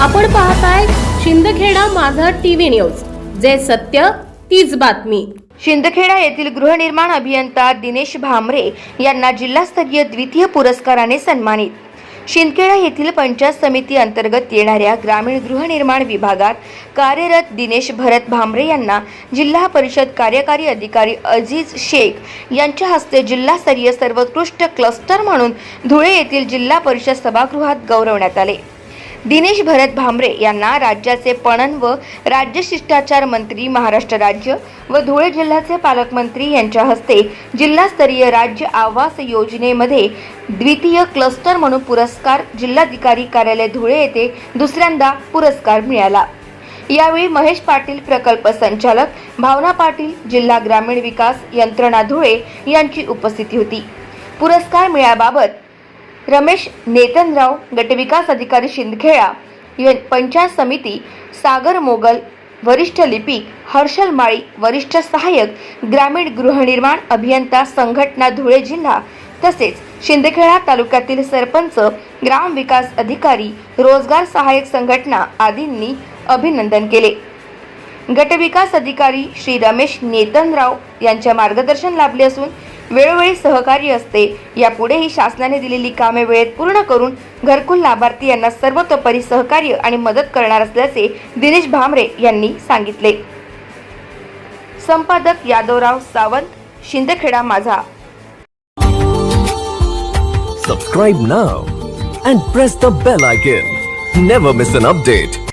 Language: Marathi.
आपण पाहताय शिंदखेडा माझा टीव्ही न्यूज. जे सत्य तीच बातमी. शिंदखेडा येथील गृहनिर्माण अभियंता दिनेश भामरे यांना जिल्हास्तरीय द्वितीय पुरस्काराने सन्मानित. शिंदखेडा येथील पंचायत समिती अंतर्गत येणाऱ्या ग्रामीण गृहनिर्माण विभागात कार्यरत दिनेश भरत भामरे यांना जिल्हा परिषद कार्यकारी अधिकारी अजीज शेख यांच्या हस्ते जिल्हास्तरीय सर्वोत्कृष्ट क्लस्टर म्हणून धुळे येथील जिल्हा परिषद सभागृहात गौरवण्यात आले. दिनेश भरत भांबरे यांना राज्याचे पणन व राज्य शिष्टाचार मंत्री महाराष्ट्र राज्य व धुळे जिल्ह्याचे पालकमंत्री यांच्या हस्ते जिल्हास्तरीय राज्य आवास योजनेमध्ये द्वितीय क्लस्टर म्हणून पुरस्कार जिल्हाधिकारी कार्यालय धुळे येथे दुसऱ्यांदा पुरस्कार मिळाला. यावेळी महेश पाटील प्रकल्प संचालक भावना पाटील जिल्हा ग्रामीण विकास यंत्रणा धुळे यांची उपस्थिती होती. पुरस्कार मिळाबाबत रमेश नेतनराव गटविकास अधिकारी शिंदखेडा य- पंचायत समिती सागर मोगल वरिष्ठ लिपिक हर्षल माळी वरिष्ठ सहाय्यक ग्रामीण गृहनिर्माण अभियंता संघटना धुळे जिल्हा तसेच शिंदखेडा तालुक्यातील सरपंच ग्रामविकास अधिकारी रोजगार सहाय्यक संघटना आदींनी अभिनंदन केले. गटविकास अधिकारी श्री रमेश नेतनराव यांच्या मार्गदर्शन लाभले असून वेळोवेळी सहकार्य असते यापुढेही शासनाने दिलेली कामे वेळेत पूर्ण करून घरकुल लाभार्थी यांना सर्वतोपरी सहकार्य आणि मदत करणार असल्याचे दिनेश भामरे यांनी सांगितले संपादक यादवराव सावंत शिंदखेडा माझा Subscribe now and press the bell icon. Never miss an update.